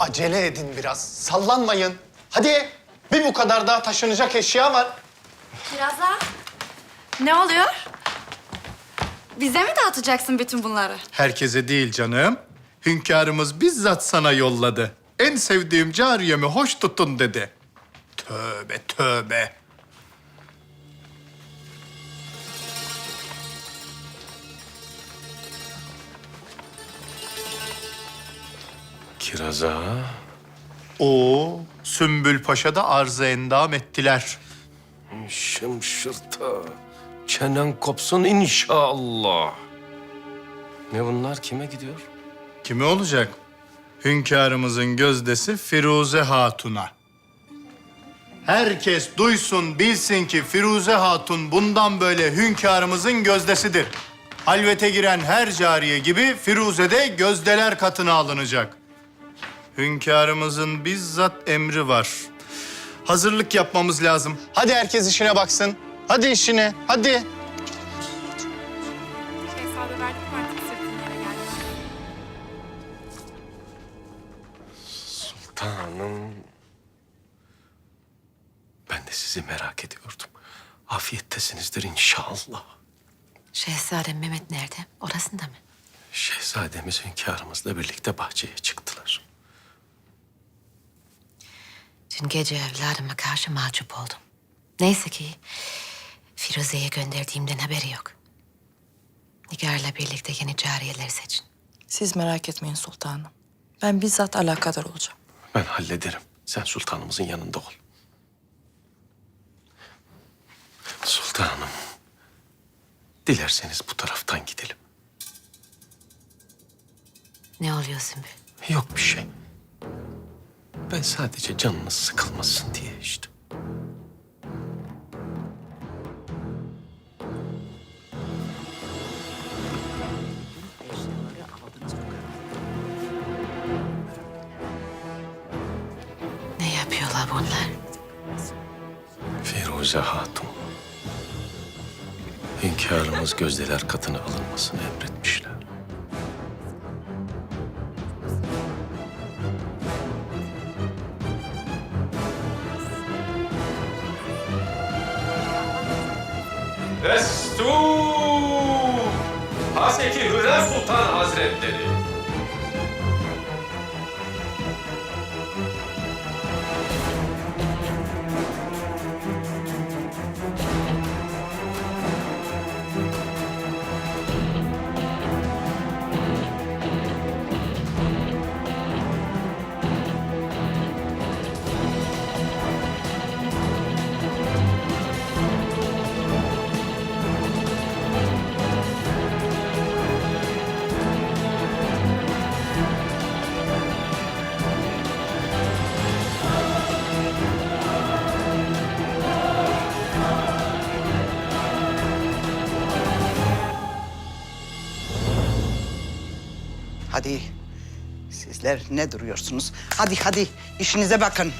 acele edin biraz. Sallanmayın. Hadi. Bir bu kadar daha taşınacak eşya var. Biraz daha. Ne oluyor? Bize mi dağıtacaksın bütün bunları? Herkese değil canım. Hünkârımız bizzat sana yolladı. En sevdiğim cariyemi hoş tutun dedi. Tövbe tövbe. Kiraza. Oo, Sümbül Paşa da arzu endam ettiler. Şımşırta. Çenen kopsun inşallah. Ne bunlar? Kime gidiyor? Kimi olacak? Hünkârımızın gözdesi Firuze Hatun'a. Herkes duysun, bilsin ki Firuze Hatun bundan böyle hünkârımızın gözdesidir. Halvete giren her cariye gibi Firuze de gözdeler katına alınacak. Hünkârımızın bizzat emri var. Hazırlık yapmamız lazım. Hadi herkes işine baksın. Hadi işine, hadi. Şehzade verdik mi artık sırtın yere geldi? Sultanım. Ben de sizi merak ediyordum. Afiyettesinizdir inşallah. Şehzadem Mehmet nerede? Orasında mı? Şehzademiz hünkârımızla birlikte bahçeye çıktılar. Dün gece evladıma karşı mahcup oldum. Neyse ki Firuze'ye gönderdiğimden haberi yok. Nigar'la birlikte yeni cariyeleri seçin. Siz merak etmeyin sultanım. Ben bizzat alakadar olacağım. Ben hallederim. Sen sultanımızın yanında ol. Sultanım. Dilerseniz bu taraftan gidelim. Ne oluyor Sümbül? Yok bir şey. Ben sadece canınız sıkılmasın diye işte. Ne yapıyorlar bunlar? Firuze Hatun. Hünkârımız gözdeler katına alınmasını emretmişler. Destur! Haseki Hürrem Sultan Hazretleri. Hadi sizler ne duruyorsunuz? Hadi hadi işinize bakın.